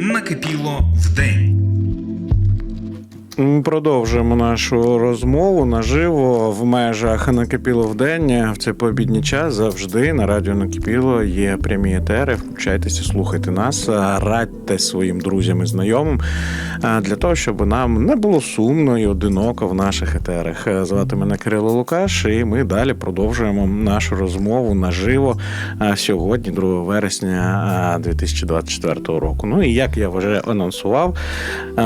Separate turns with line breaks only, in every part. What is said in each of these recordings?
накипіло вдень.
Ми продовжуємо нашу розмову наживо в межах накипіло в день. В цей пообідній час завжди на радіо накипіло є прямі етери. Включайтеся, слухайте нас, радьте своїм друзям і знайомим для того, щоб нам не було сумно і одиноко в наших етерах. Звати мене Кирило Лукаш, і ми далі продовжуємо нашу розмову наживо сьогодні, 2 вересня а, 2024 року. Ну і як я вже анонсував,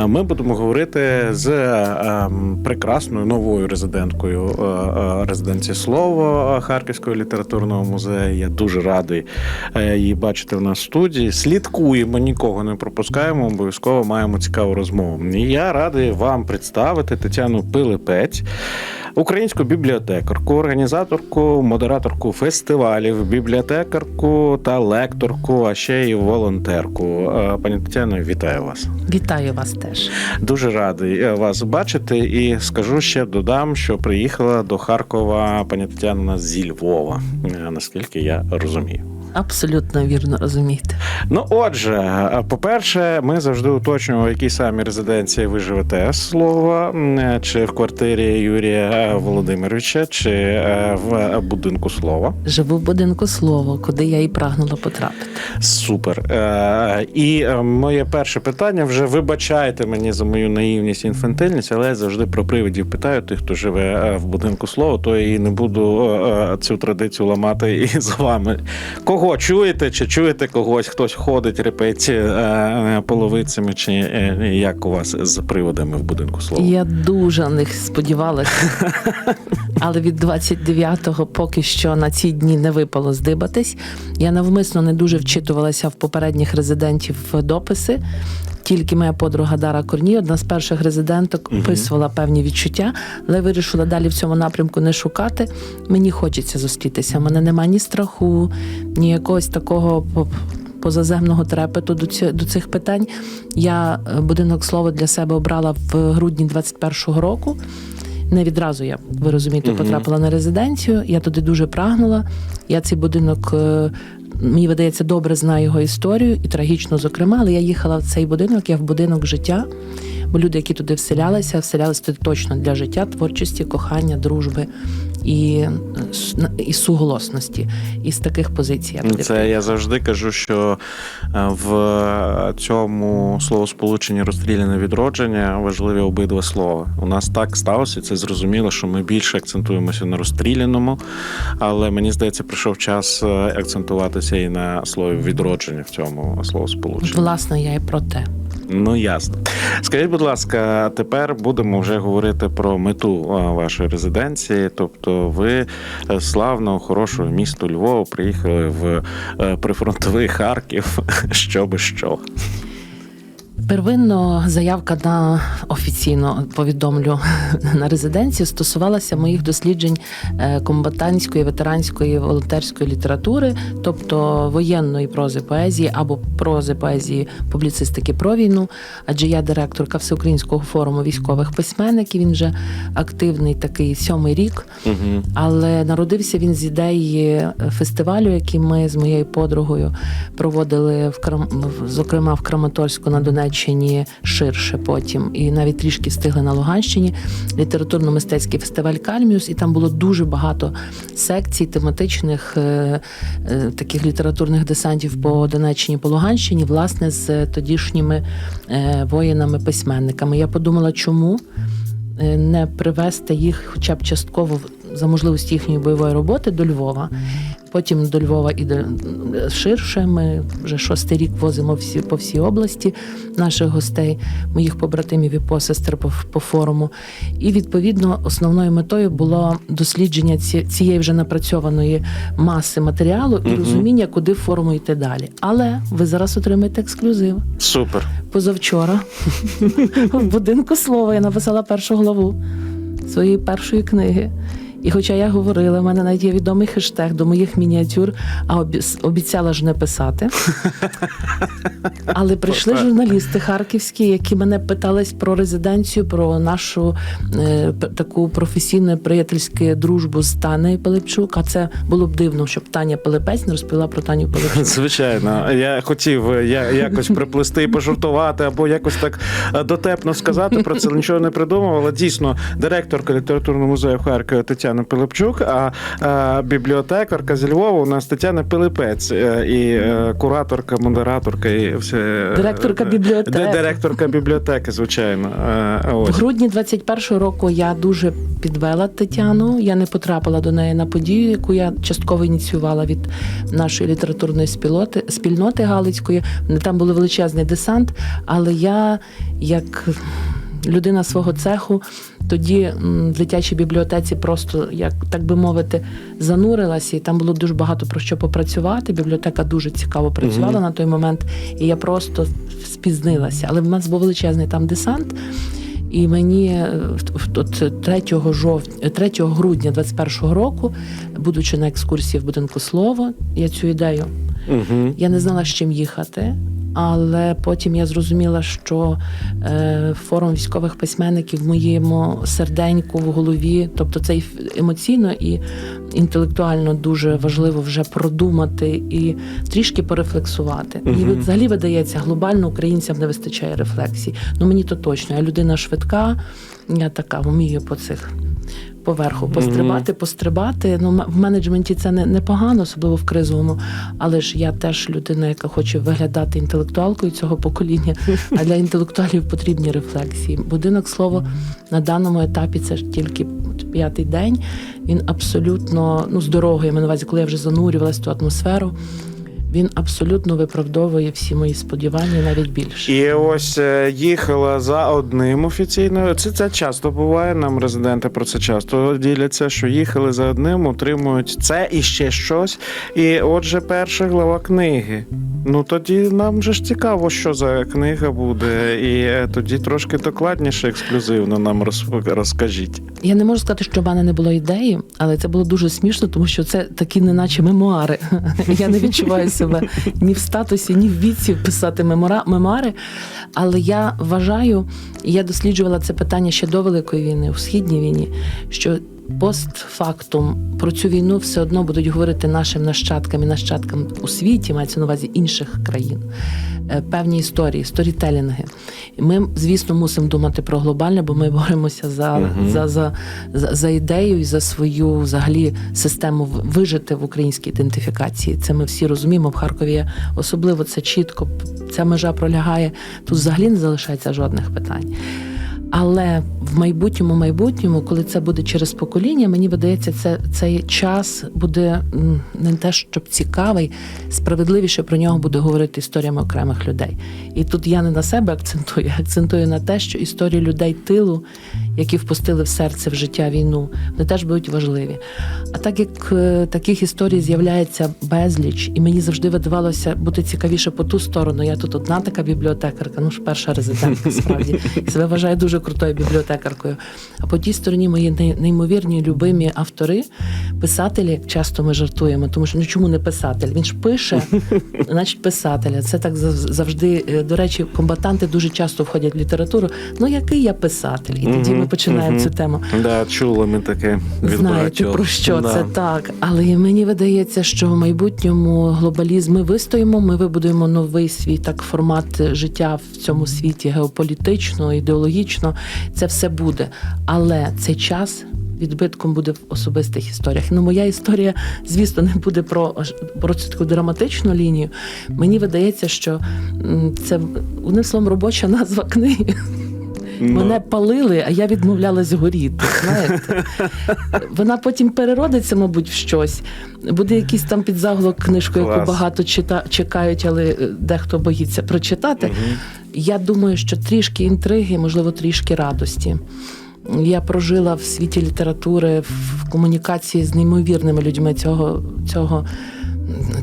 ми будемо говорити з е, прекрасною новою резиденткою е, е, резиденції слова Харківського літературного музею. Я дуже радий е, її бачити в нас в студії. Слідкуємо, нікого не пропускаємо. Обов'язково маємо цікаву розмову. І я радий вам представити Тетяну Пилипець. Українську бібліотекарку, організаторку, модераторку фестивалів, бібліотекарку та лекторку, а ще й волонтерку. Е, Пані Тетяно, вітаю вас.
Вітаю вас теж.
Дуже радий е, вас бачити, і скажу ще додам, що приїхала до Харкова пані Тетяна зі Львова, е, наскільки я розумію.
Абсолютно вірно розумієте.
Ну, отже, е, по-перше, ми завжди уточнюємо, в якій самі резиденції ви живете слова, м, чи в квартирі Юрія Володимировича, чи е, в будинку слова.
Живу в будинку слово, куди я і прагнула потрапити.
Супер. Е, І е, моє перше питання вже вибачайте мені за мою наївність і інфантильність, але я завжди про привидів питаю тих, хто живе е, в будинку слова, то і не буду е, е, цю традицію ламати і з вами. Кого чуєте? Чи чуєте когось? Хтось ходить, репеть е, половицями, чи е, як у вас з приводами в будинку слова?
Я дуже на них сподівалася. Але від 29-го поки що на ці дні не випало здибатись. Я навмисно не дуже вчитувалася в попередніх резидентів дописи. Тільки моя подруга Дара Корній, одна з перших резиденток, описувала певні відчуття, але вирішила далі в цьому напрямку не шукати. Мені хочеться зустрітися. У мене немає ні страху, ні якогось такого позаземного трепету до ці- до цих питань. Я е, будинок слова для себе обрала в грудні 21-го року. Не відразу я, ви розумієте, потрапила на резиденцію. Я туди дуже прагнула. Я цей будинок, е, мені видається, добре знаю його історію і трагічно, зокрема, але я їхала в цей будинок, я в будинок життя. Бо люди, які туди вселялися, вселялися туди точно для життя, творчості, кохання, дружби і, і суголосності. І з таких позицій я
Це я завжди кажу, що е, в цьому словосполученні розстріляне відродження важливі обидва слова. У нас так сталося, це зрозуміло, що ми більше акцентуємося на розстріляному, але мені здається, прийшов час е, акцентуватися і на слові відродження в цьому словосполученні.
Власне, я і про те.
Ну ясно. Скажіть, будь ласка, тепер будемо вже говорити про мету вашої резиденції. Тобто, ви е, славного, хорошого місту Львова приїхали в е, прифронтовий Харків, що би що.
Первинно заявка на офіційно повідомлю на резиденцію стосувалася моїх досліджень е, комбатантської, ветеранської, волонтерської літератури, тобто воєнної прози поезії або прози поезії публіцистики про війну. Адже я директорка Всеукраїнського форуму військових письменників. Він вже активний такий сьомий рік.
Угу.
Але народився він з ідеї фестивалю, який ми з моєю подругою проводили в- зокрема в Краматорську на Донеччині ширше потім, і навіть трішки встигли на Луганщині. Літературно-мистецький фестиваль Кальміус, і там було дуже багато секцій тематичних е, е, таких літературних десантів по Донеччині, по Луганщині, власне, з тодішніми е, воїнами-письменниками. Я подумала, чому не привести їх хоча б частково за можливості їхньої бойової роботи до Львова. Потім до Львова і до ширше. Ми вже шостий рік возимо всі по всій області наших гостей, моїх побратимів і посестер по, по форуму. І відповідно основною метою було дослідження цієї вже напрацьованої маси матеріалу і
Мгм.
розуміння, куди форуму йти далі. Але ви зараз отримаєте ексклюзив.
Супер.
Позавчора в будинку слова я написала першу главу своєї першої книги. І хоча я говорила, в мене навіть є відомий хештег до моїх мініатюр, а обіцяла ж не писати. Але прийшли журналісти харківські, які мене питались про резиденцію, про нашу е, таку професійну приятельську дружбу з Танею Пилипчук. А це було б дивно, щоб Таня Пилипець не розповіла про Таню Пилипчук.
Звичайно, я хотів е, я якось приплести і пожартувати, або якось так е, дотепно сказати про це, нічого не придумав. Але дійсно директорка літературного музею в Харкові Тетяна Пилипчук, а бібліотекарка зі Львова у нас Тетяна Пилипець, е, і е, кураторка, модераторка, і все е,
Директорка бібліотеки.
Директорка бібліотеки, звичайно. Е,
В грудні 21-го року я дуже підвела Тетяну. Я не потрапила до неї на подію, яку я частково ініціювала від нашої літературної спільноти, спільноти Галицької. Там був величезний десант, але я, як людина свого цеху, тоді в дитячій бібліотеці просто, як так би мовити, занурилася, і там було дуже багато про що попрацювати. Бібліотека дуже цікаво працювала на той момент, і я просто спізнилася. Але в нас був величезний там десант. І мені е, в- от 3, жовтня, 3 грудня 21-го року, будучи на екскурсії в будинку слово, я цю ідею
Угу.
я не знала, з чим їхати. Але потім я зрозуміла, що е, форум військових письменників в моєму серденьку в голові, тобто це емоційно і інтелектуально дуже важливо вже продумати і трішки порефлексувати. Мені
Мгм.
взагалі видається, глобально українцям не вистачає рефлексії. Ну мені то точно. Я людина швидка, я така вмію по цих. Поверху пострибати, пострибати. Ну, в менеджменті це не непогано, особливо в кризовому. Але ж я теж людина, яка хоче виглядати інтелектуалкою цього покоління. А для інтелектуалів потрібні рефлексії. Будинок слово на даному етапі це ж тільки п'ятий день. Він абсолютно ну здоровий. Я маю на увазі, коли я вже занурювалася в ту атмосферу. Він абсолютно виправдовує всі мої сподівання, навіть більше.
І ось е, їхала за одним офіційно. Це, це часто буває. Нам резиденти про це часто діляться, що їхали за одним, отримують це і ще щось. І отже, перша глава книги. Ну тоді нам же ж цікаво, що за книга буде, і е, тоді трошки докладніше, ексклюзивно нам розкажіть.
Я не можу сказати, що в мене не було ідеї, але це було дуже смішно, тому що це такі, неначе мемуари. Я не відчуваю себе ні в статусі, ні в віці писати мемора, мемуари. Але я вважаю, і я досліджувала це питання ще до Великої війни, у східній війні, що постфактум про цю війну все одно будуть говорити нашим нащадкам і нащадкам у світі, мається на увазі інших країн. е, Певні історії, сторітелінги. Ми, звісно, мусимо думати про глобальне, бо ми боремося за, за, за, за, за ідею і за свою взагалі систему вижити в українській ідентифікації. Це ми всі розуміємо. В Харкові особливо це чітко. Ця межа пролягає. Тут взагалі не залишається жодних питань. Але в майбутньому, майбутньому, коли це буде через покоління, мені видається, це цей час буде не те, щоб цікавий, справедливіше про нього буде говорити історіями окремих людей. І тут я не на себе акцентую, я акцентую на те, що історії людей тилу, які впустили в серце в життя війну, вони теж будуть важливі. А так як е, таких історій з'являється безліч, і мені завжди видавалося бути цікавіше по ту сторону. Я тут одна така бібліотекарка, ну ж перша резидентка справді себе вважаю дуже крутою бібліотекаркою. А по тій стороні мої неймовірні любимі автори, писателі, часто ми жартуємо, тому що ну чому не писатель? Він ж пише, значить писателя. Це так зав- завжди. Е, До речі, комбатанти дуже часто входять в літературу. Ну який я писатель? І тоді ми починаємо цю тему.
Да, чули ми таке від
Знаєте про що це так, але мені видається, що в майбутньому глобалізм ми вистоїмо. Ми вибудуємо новий свій так формат життя в цьому світі геополітично, ідеологічно. Це все буде. Але цей час. Відбитком буде в особистих історіях. Ну, моя історія, звісно, не буде про, про цю таку драматичну лінію. Мені видається, що це одним словом робоча назва книги.
Ну,
Мене палили, а я відмовлялась горіти. Знаєте, вона потім переродиться, мабуть, в щось. Буде якийсь там підзаголовок книжку, яку багато чита... чекають, але е, дехто боїться прочитати.
Мгм.
Я думаю, що трішки інтриги, можливо, трішки радості. Я прожила в світі літератури в комунікації з неймовірними людьми цього, цього,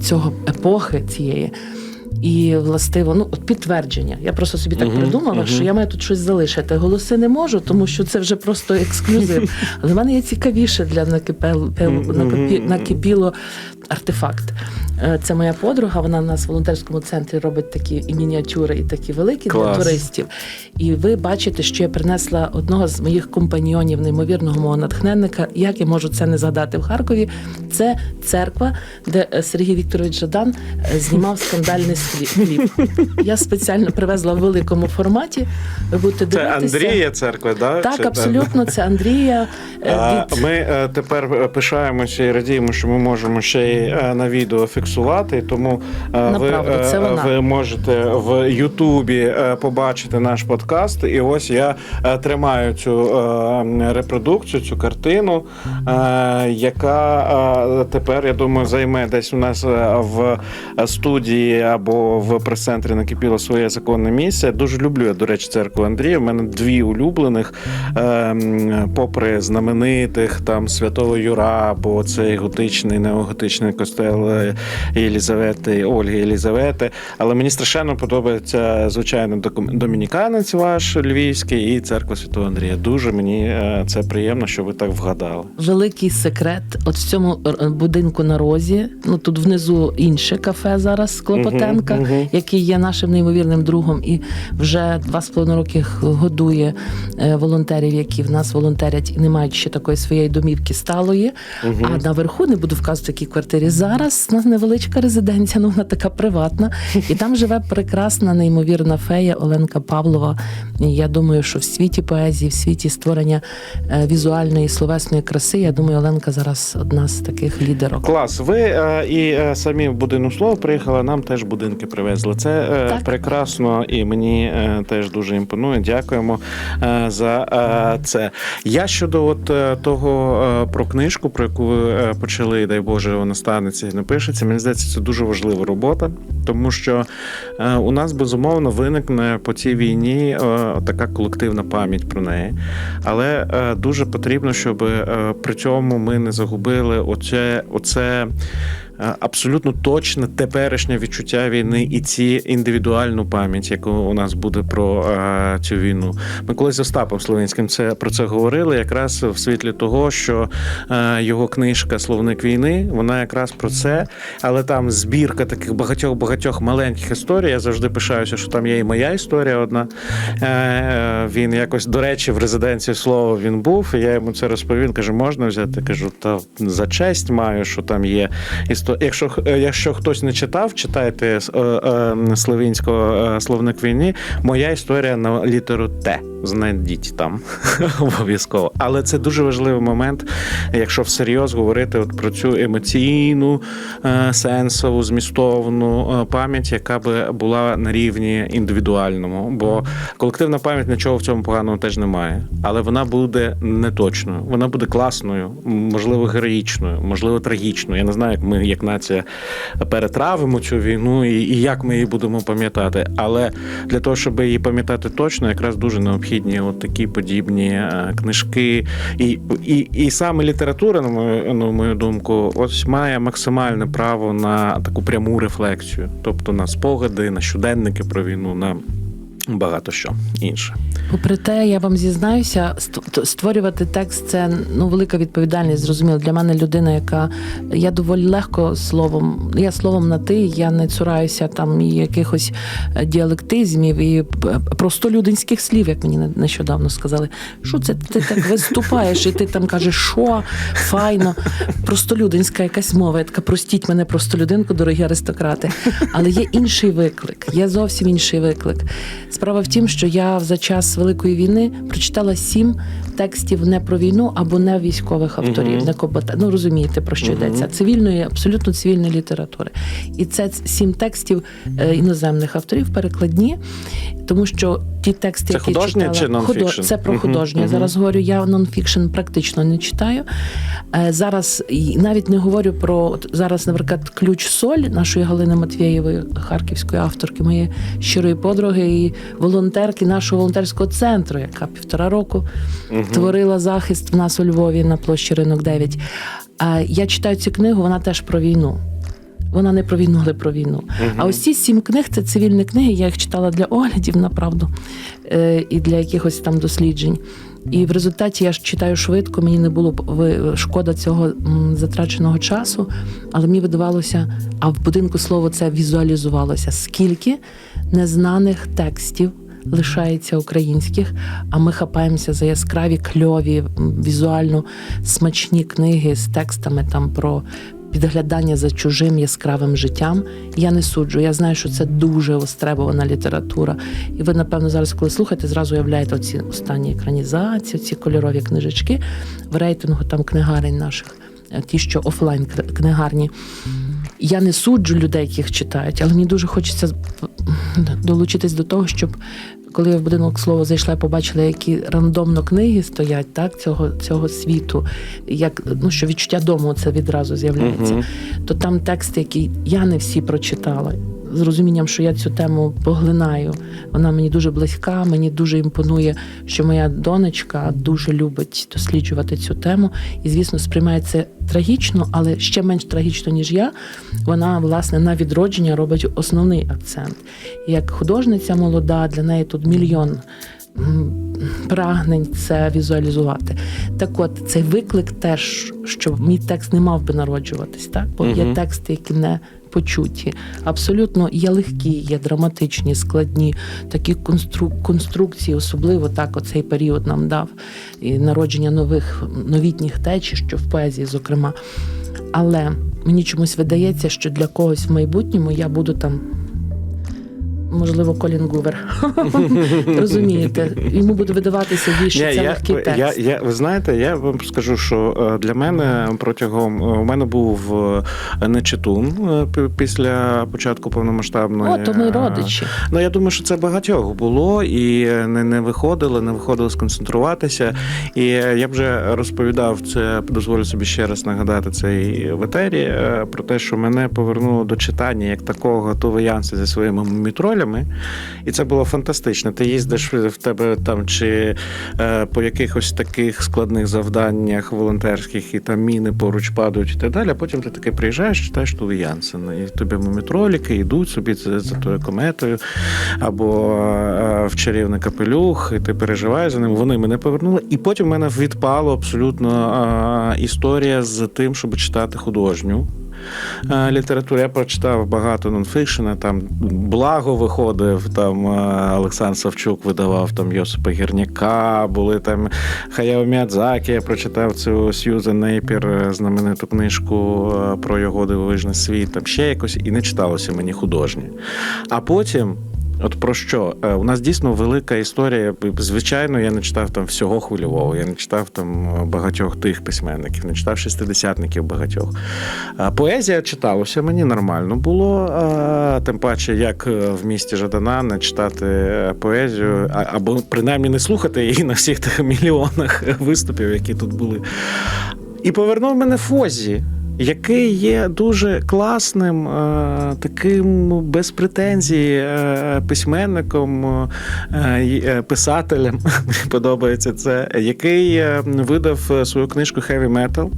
цього епохи цієї. І властиво, ну от підтвердження. Я просто собі так
Мгм,
придумала,
мгм.
що я маю тут щось залишити. Голоси не можу, тому що це вже просто ексклюзив. Але в мене є цікавіше для накипел, накипіло артефакт. Е, Це моя подруга. Вона у нас в волонтерському центрі робить такі і мініатюри, і такі великі
Клас.
для туристів. І ви бачите, що я принесла одного з моїх компаньйонів, неймовірного мого натхненника. Як я можу це не згадати в Харкові? Це церква, де е, Сергій Вікторович Жадан е, знімав скандальний кліп. Я спеціально привезла в великому форматі. Ви будете
Це. Андрія церква, да?
Так,
Це,
абсолютно, це Андрія. е, від-
Ми е, тепер е, пишаємося і радіємо, що ми можемо ще й на відео фіксувати. Тому ви,
це вона.
ви можете в Ютубі побачити наш подкаст. І ось я тримаю цю репродукцію, цю картину, яка тепер, я думаю, займе десь у нас в студії або в прес-центрі накипіло своє законне місце. Дуже люблю я, до речі, церкву Андрія. У мене дві улюблених, е, м, попри знаменитих там Святого Юра, або цей готичний, неоготичний костел е, Єлізавети, Ольги Єлізавети. Але мені страшенно подобається, звичайно, домініканець ваш львівський і церква Святого Андрія. Дуже мені е, це приємно, що ви так вгадали.
Великий секрет. От в цьому е, будинку на розі. Ну тут внизу інше кафе зараз Клопотенка,
Мгм, мгм.
який є нашим неймовірним другом, і вже два з половиною роки годує е, волонтерів, які в нас волонтерять і не мають ще такої своєї домівки сталої. А наверху не буду вказувати, якій квартирі зараз. У нас невеличка резиденція, ну вона така приватна. І там живе прекрасна, неймовірна фея Оленка Павлова. І я думаю, що в світі поезії, в світі створення е, візуальної словесної краси, я думаю, Оленка зараз одна з таких лідерок.
Клас. Ви е, і е, самі в будинок слово приїхали, нам теж будинки привезли. Це е,
Так.
прекрасно і мені е, теж дуже імпонує. Дякуємо е, за це. Я щодо от того про книжку, про яку ви почали, дай Боже, вона станеться і напишеться. Мені здається, це дуже важлива робота, тому що у нас безумовно виникне по цій війні така колективна пам'ять про неї. Але дуже потрібно, щоб при цьому ми не загубили оце, оце абсолютно точне теперішнє відчуття війни і ці індивідуальну пам'ять, яку у нас буде про е, цю війну. Ми колись з Остапом Словинським це про це говорили, якраз в світлі того, що е, його книжка Словник війни, вона якраз про це, але там збірка таких багатьох багатьох маленьких історій. Я завжди пишаюся, що там є і моя історія одна. Е, е, Він якось, до речі, в резиденції слова він був. І я йому це розповів. Він каже, можна взяти? Кажу, та за честь маю, що там є історія. Якщо, е, якщо хтось не читав, читайте е, е, словінського словник війни. Моя історія на літеру Т. Знайдіть там обов'язково. Але це дуже важливий момент, якщо всерйоз говорити от про цю емоційну, е, сенсову, змістовну е, пам'ять, яка би була на рівні індивідуальному. Бо колективна пам'ять нічого в цьому поганого теж немає. Але вона буде неточною, вона буде класною, можливо, героїчною, можливо, трагічною. Я не знаю, як ми, як нація, перетравимо цю війну і, як ми її будемо пам'ятати. Але для того, щоб її пам'ятати точно, якраз дуже необхідні от такі подібні е, книжки. І, і, і саме література, на мою, на мою думку, ось має максимальне право на таку пряму рефлексію, тобто на спогади, на щоденники про війну, на багато що інше.
Попри те, я вам зізнаюся, ст- створювати текст це ну велика відповідальність. Зрозуміло, для мене людина, яка я доволі легко словом, я словом на ти, я не цураюся там якихось е, діалектизмів і п- простолюдинських слів, як мені не- нещодавно сказали. Що це ти так виступаєш, і ти там кажеш, що файно, простолюдинська якась мова. Я така простіть мене простолюдинку, дорогі аристократи. Але є інший виклик, є зовсім інший виклик. Справа в тім, що я за час Великої війни прочитала сім текстів не про війну або не військових авторів,
Мгм.
не кобота. Ну розумієте про що
Мгм.
йдеться? Цивільної, абсолютно цивільної літератури. І це сім текстів е, іноземних авторів перекладні, тому що ті тексти,
Це
які
художнє
читала,
чи нонфікшн?
це про художнє. Я
мгм.
зараз говорю, я нонфікшн практично не читаю. Е, Зараз навіть не говорю про от зараз, наприклад, ключ соль нашої Галини Матвєєвої, харківської авторки, моєї щирої подруги і волонтерки нашого волонтерського центру, яка півтора року творила захист в нас у Львові на площі Ринок 9. А я читаю цю книгу, вона теж про війну. Вона не про війну, але про війну. А ось ці сім книг це цивільні книги. Я їх читала для оглядів, направду, е, і для якихось там досліджень. І в результаті я ж читаю швидко, мені не було б шкода цього затраченого часу, але мені видавалося, а в будинку слово це візуалізувалося. Скільки незнаних текстів лишається українських, а ми хапаємося за яскраві, кльові, візуально смачні книги з текстами там про. Підглядання за чужим яскравим життям я не суджу. Я знаю, що це дуже остребована література. І ви, напевно, зараз, коли слухаєте, зразу уявляєте оці останні екранізації, ці кольорові книжечки в рейтингу там книгарень наших, е, ті, що офлайн книгарні. Я не суджу людей, яких читають, але мені дуже хочеться долучитись до того, щоб коли я в будинок слово зайшла побачила, які рандомно книги стоять так, цього, цього світу, як ну що відчуття дому це відразу з'являється,
Мгм.
то там тексти, які я не всі прочитала. З розумінням, що я цю тему поглинаю. Вона мені дуже близька, мені дуже імпонує, що моя донечка дуже любить досліджувати цю тему. І, звісно, сприймає це трагічно, але ще менш трагічно, ніж я. Вона, власне, на відродження робить основний акцент. Як художниця молода, для неї тут мільйон. Прагнень це візуалізувати. Так от, цей виклик теж, що мій текст не мав би народжуватись, так? Бо є тексти, які не почуті. Абсолютно є легкі, є драматичні, складні такі констру... конструкції, особливо так оцей період нам дав і народження нових новітніх течій, що в поезії, зокрема. Але мені чомусь видається, що для когось в майбутньому я буду там. Можливо, Колін Гувер. Розумієте, йому буде видаватися що це легкий текст.
я, я, ви знаєте, я вам скажу, що е, для мене протягом е, у мене був е, нечитун після початку повномасштабної.
О, то ми родичі.
Ну я думаю, що це багатьох було і не, не виходили, не виходили сконцентруватися. І я вже розповідав це, дозволю собі ще раз нагадати цей в етері е, про те, що мене повернуло до читання як такого Янси зі своїми мітролями. І це було фантастично. Ти їздиш в тебе там чи е, по якихось таких складних завданнях волонтерських, і там міни поруч падають і так далі. А потім ти таки приїжджаєш, читаєш Туві Янсена, і тобі мумітроліки йдуть собі за, за тою кометою, або е, в чарівний капелюх, і ти переживаєш за ним. Вони мене повернули. І потім в мене відпало абсолютно е, історія з тим, щоб читати художню. Е, Літературу я прочитав багато нонфікшена, там благо виходив, там е, Олександр Савчук видавав там Йосипа Гірняка, були там Хаяо Міадзакі. я прочитав цю Сьюзен Нейпір, е, знамениту книжку про його дивовижний світ, там ще якось, і не читалося мені художнє. А потім. От про що? Е, У нас дійсно велика історія. Звичайно, я не читав там всього хвильового, я не читав там багатьох тих письменників, не читав шестидесятників багатьох. Поезія читалося, мені нормально було. Тим паче, як е, в місті Жадана не читати е, поезію, або принаймні не слухати її на всіх тих мільйонах виступів, які тут були. І повернув мене Фозі. Який є дуже класним, е, таким ну, без претензій е, письменником, е, писателем, мені подобається це, який видав свою книжку Heavy Metal,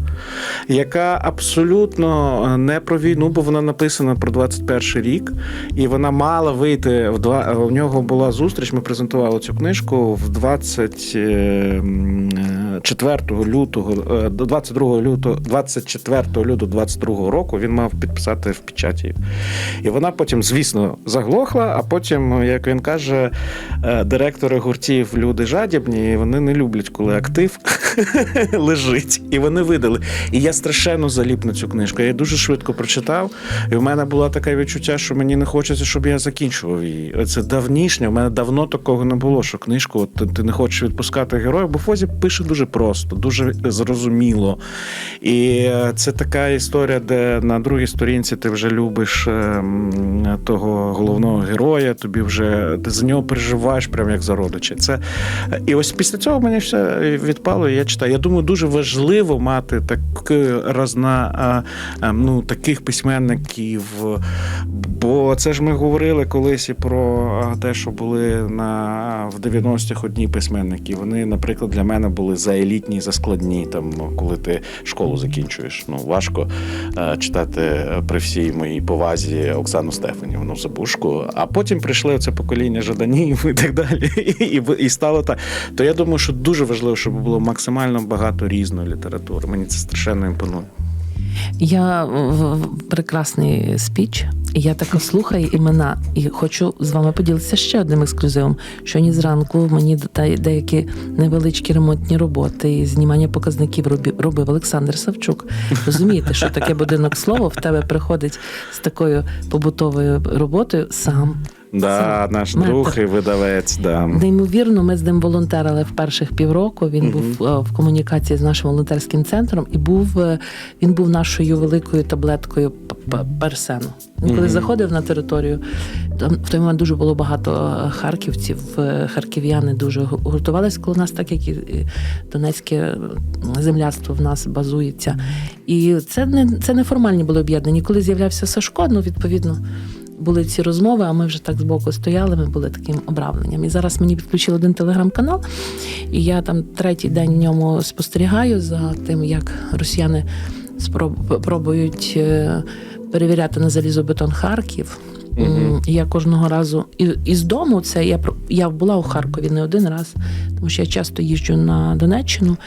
яка абсолютно не про війну, бо вона написана про 21 рік, і вона мала вийти в два. У нього була зустріч. Ми презентували цю книжку в 24 лютого, е, 22 лютого, 24 лютого 22 року. Він мав підписати в печаті. І вона потім, звісно, заглохла. А потім, як він каже, е, директори гуртів люди жадібні, і вони не люблять, коли актив лежить. І вони видали. І я страшенно заліп на цю книжку. Я її дуже швидко прочитав. І в мене було таке відчуття, що мені не хочеться, щоб я закінчував її. Це давнішнє. У мене давно такого не було, що книжку от, ти- не хочеш відпускати героя, бо Фозі пише дуже просто, дуже зрозуміло. І е, це така історія, де на другій сторінці ти вже любиш ем, того головного героя, тобі вже ти за нього переживаєш, прям як за родича. Це і ось після цього мені все відпало. Я читаю. Я думаю, дуже важливо мати таку розна а, а, ну, таких письменників. Бо це ж ми говорили колись і про те, що були на в 90-х одні письменники. Вони, наприклад, для мене були заелітні, заскладні, там коли ти школу закінчуєш. Ну важко е, читати при всій моїй повазі Оксану Стефанівну Забушку. А потім прийшли це покоління Жаданів і так далі. І, і стало так. То я думаю, що дуже важливо, щоб було максимально багато різної літератури. Мені це страшенно імпонує.
Я в- прекрасний спіч. і Я тако слухаю імена і хочу з вами поділитися ще одним ексклюзивом. Сьогодні зранку мені де- деякі невеличкі ремонтні роботи і знімання показників робив, Олександр Савчук. Розумієте, що таке будинок слова в тебе приходить з такою побутовою роботою сам.
Да, наш
Метр.
друг і видавець. Да.
Неймовірно, ми з ним волонтерили в перших півроку. Він був е, в комунікації з нашим волонтерським центром, і був е, він був нашою великою таблеткою персену. Він коли
Мгм.
заходив на територію, там в той момент дуже було багато е, харківців. Харків'яни дуже гу- гуртувались коло нас, так як і донецьке земляцтво в нас базується. І це не це неформальні були об'єднані. Коли з'являвся Сашко, ну відповідно були ці розмови, а ми вже так збоку стояли, ми були таким обравленням. І зараз мені підключили один телеграм-канал, і я там третій день в ньому спостерігаю за тим, як росіяни спроб- пробують е, перевіряти на залізобетон Харків. І Я кожного разу і, і з дому це я я була у Харкові не один раз, тому що я часто їжджу на Донеччину,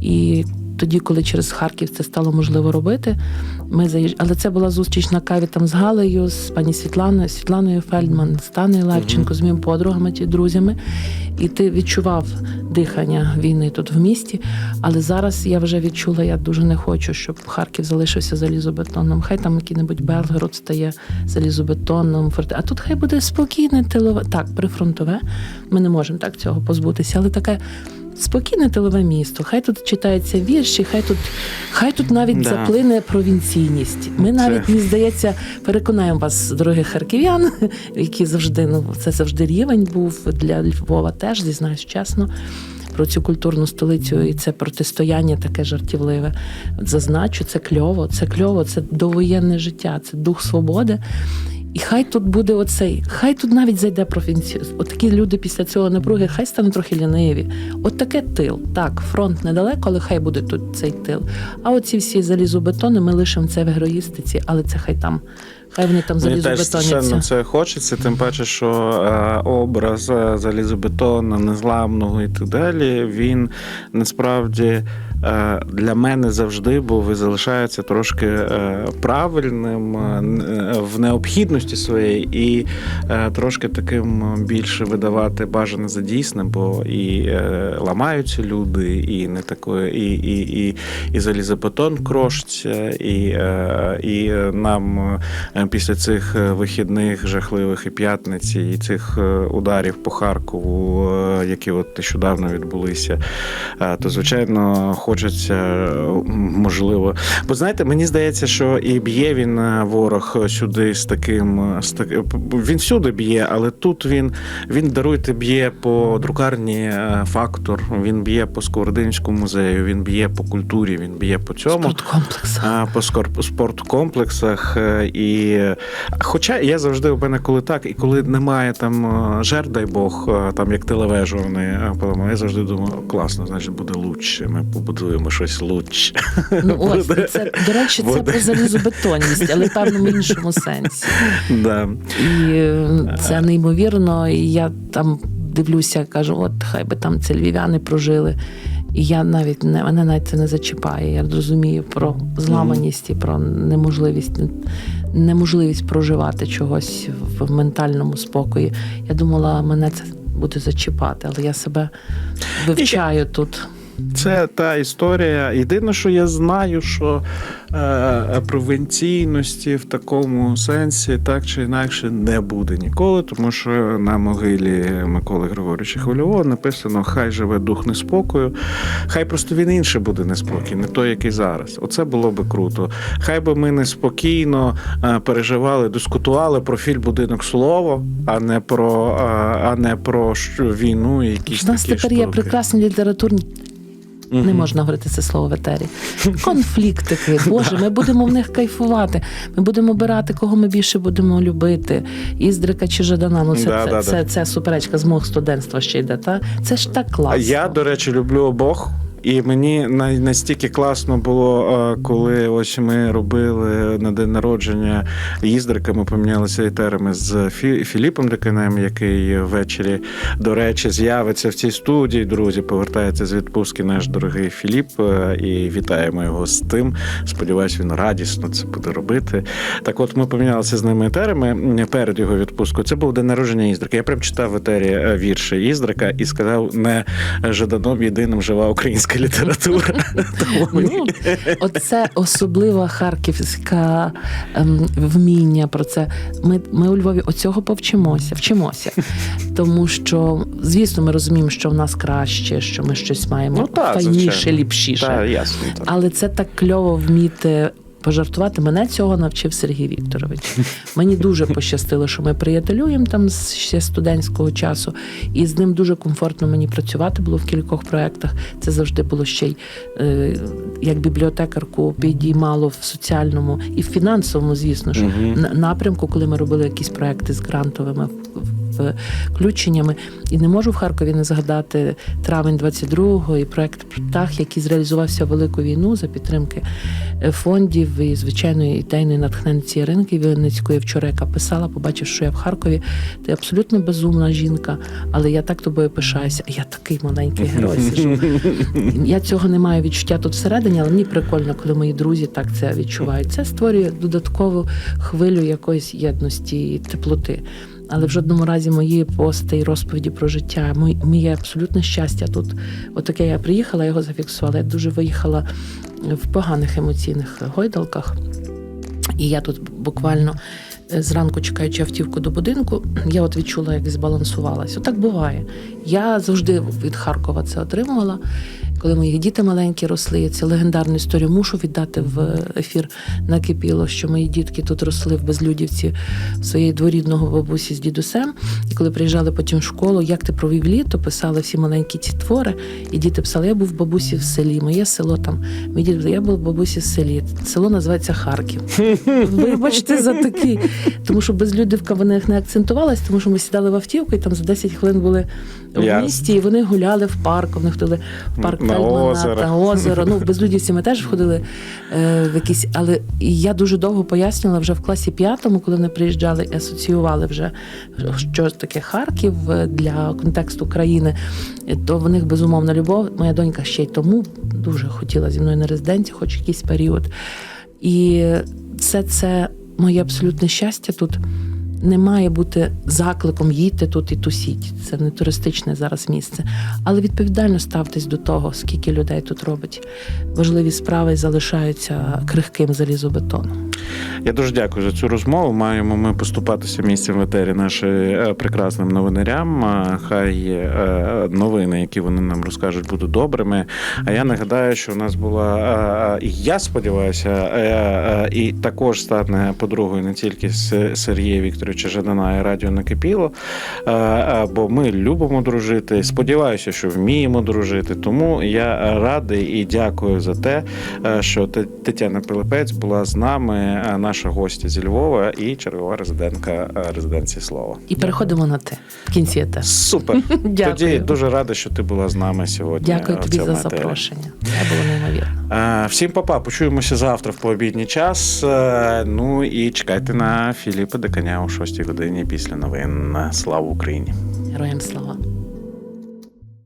і тоді, коли через Харків це стало можливо робити, ми заїж... Але це була зустріч на каві там з Галею, з пані Світланою, Світланою Фельдман, з Таною Левченко, з моїми подругами, ті друзями. І ти відчував дихання війни тут в місті. Але зараз я вже відчула, я дуже не хочу, щоб Харків залишився залізобетонним. Хай там який-небудь Белгород стає залізобетонним. А тут хай буде спокійне тилове. Так, прифронтове. Ми не можемо так цього позбутися, але таке. Спокійне тилове місто, хай тут читаються вірші, хай тут, хай тут навіть
Да.
заплине провінційність. Ми
Це-
навіть мені здається, переконаємо вас, дорогих харків'ян, які завжди ну це завжди рівень був для Львова. Теж зізнаюсь чесно. Про цю культурну столицю і це протистояння таке жартівливе. Зазначу, це кльово, це кльово, це довоєнне життя, це дух свободи. І хай тут буде оцей, хай тут навіть зайде провінцію. От такі люди після цього напруги, хай стануть трохи ліниві. От таке тил. Так, фронт недалеко, але хай буде тут цей тил. А оці всі залізобетони ми лишимо це в егроїстиці, але це хай там, хай вони там
Мені теж
залізобетоняться.
це хочеться, тим паче, що е, образ е, залізобетона, незламного і так далі, він насправді для мене завжди був і залишається трошки е, правильним е, е, в необхідності своєї, і е, трошки таким більше видавати бажане за дійсне, бо і е, ламаються люди, і не такої, і, і, і, і залізобетон крошиться, і, е, і нам. е, після цих е, вихідних жахливих і п'ятниці, і цих е, ударів по Харкову, е, які от нещодавно відбулися, е, то звичайно хочеться е, можливо. Бо знаєте, мені здається, що і б'є він е, ворог сюди з таким е, з так... він всюди б'є, але тут він він даруйте б'є по друкарні е, фактор, він б'є по Сковородинському музею, він б'є по культурі, він б'є по цьому.
Спорткомплекс.
А, по скор- спорткомплексах. е, І хоча я завжди у мене коли так, і коли немає там е, жертв, дай Бог, е, там як телевежу вони е, я завжди думаю, класно, значить буде лучше. Ми побудуємо щось лучше.
Ну ось
Буде.
і це до речі, це
Буде.
про залізобетонність, але в певному іншому сенсі.
Да.
І е, це неймовірно. І я там дивлюся, кажу, от хай би там ці львів'яни прожили. І я навіть не мене навіть це не зачіпає. Я розумію про зламаність і про неможливість неможливість проживати чогось в ментальному спокої. Я думала, мене це буде зачіпати, але я себе вивчаю тут.
Це та історія. Єдине, що я знаю, що е, провінційності в такому сенсі так чи інакше не буде ніколи, тому що на могилі Миколи Григоровича Хвильового написано: Хай живе дух неспокою, хай просто він інше буде неспокій, не той, який зараз. Оце було би круто. Хай би ми неспокійно е, переживали, дискутували про фільм Будинок слово, а не про, а, а не про війну і якісь
У нас
такі
тепер є прекрасні літературні. Не можна говорити це слово в етері. Конфліктики. Боже, ми будемо в них кайфувати. Ми будемо обирати, кого ми більше будемо любити. Іздрика чи Жадана. Ну, це,
Да,
це,
да,
це, це суперечка з мого студентства ще йде. Та? Це ж так класно.
Я, до речі, люблю обох. І мені настільки класно було, е, коли ось ми робили на день народження їздрика, ми помінялися етерами з Фі- Філіпом Деканем, який ввечері, до речі, з'явиться в цій студії. Друзі, повертається з відпустки наш дорогий Філіп. е, І вітаємо його з тим. Сподіваюсь, він радісно це буде робити. Так, от ми помінялися з ними етерами перед його відпусткою. Це був день народження Іздрика. Я прям читав етері е, вірші Іздрика і сказав: не Жаданом єдиним жива українська література.
Ну, оце особлива харківська ем, вміння про це. Ми, ми у Львові оцього повчимося, вчимося. Тому що, звісно, ми розуміємо, що в нас краще, що ми щось маємо
Ну,
файніше, ліпшіше.
Та, ясно. Так.
Але це так кльово вміти пожартувати. Мене цього навчив Сергій Вікторович. Мені дуже пощастило, що ми приятелюємо там з ще студентського часу, і з ним дуже комфортно мені працювати було в кількох проєктах. Це завжди було ще й е, як бібліотекарку підіймало в соціальному і в фінансовому, звісно ж, на- напрямку, коли ми робили якісь проекти з грантовими включеннями. І не можу в Харкові не згадати травень 22-го і проект Птах, який зреалізувався в велику війну за підтримки е, фондів і звичайної ідейної натхненці Іринки Вінницької. Вчора яка писала, побачив, що я в Харкові. Ти абсолютно безумна жінка, але я так тобою пишаюся. Я такий маленький герой сижу. Я цього не маю відчуття тут всередині, але мені прикольно, коли мої друзі так це відчувають. Це створює додаткову хвилю якоїсь єдності і теплоти. Але в жодному разі мої пости і розповіді про життя, моє абсолютне щастя тут. Отаке я приїхала, його зафіксувала. Я дуже виїхала в поганих емоційних гойдалках. І я тут буквально е, зранку, чекаючи автівку до будинку, я от відчула, як збалансувалась. Отак буває. Я завжди від Харкова це отримувала. Коли мої діти маленькі росли, я цю легендарну історію мушу віддати в ефір накипіло, що мої дітки тут росли в Безлюдівці своєї дворідного бабусі з дідусем. І коли приїжджали потім в школу, як ти провів літо, писали всі маленькі ці твори, і діти писали: я був в бабусі в селі, моє село там. Мій дід, я був в бабусі в селі. Село називається Харків. Вибачте за такі. Тому що безлюдівка в них не акцентувалась, тому що ми сідали в автівку і там за 10 хвилин були в місті, і вони гуляли в парку. Вони ходили в парк
Озеро.
та озеро. Ну, безлюдівці ми теж входили е, в якісь. Але я дуже довго пояснювала вже в класі п'ятому, коли вони приїжджали і асоціювали вже, що таке Харків е, для контексту країни. То в них безумовна любов. Моя донька ще й тому дуже хотіла зі мною на резиденції, хоч якийсь період. І все це моє абсолютне щастя тут. Не має бути закликом їдьте тут і тусіть. Це не туристичне зараз місце. Але відповідально ставтесь до того, скільки людей тут робить. Важливі справи залишаються крихким залізобетоном.
Я дуже дякую за цю розмову. Маємо ми поступатися місцем в етері нашим е, прекрасним новинарям. Хай е, новини, які вони нам розкажуть, будуть добрими. А я нагадаю, що у нас була е, і я сподіваюся, і також стане подругою не тільки з Сергія Вікторовича Жадана і радіо накипіло. Бо ми любимо дружити. Сподіваюся, що вміємо дружити. Тому я радий і дякую за те, що Тетяна Пилипець була з нами, е, наша гостя зі Львова і чергова резидентка е, резиденції слова.
І переходимо на ти в кінці ете.
Супер.
Дякую.
Тоді дуже радий, що ти була з нами сьогодні.
Дякую
е,
тобі за запрошення. Це було неймовірно.
Е, Всім папа, почуємося завтра в пообідній час. Ну і чекайте на Філіпа Деканя о 6 годині після новин. Слава Україні!
Героям слава.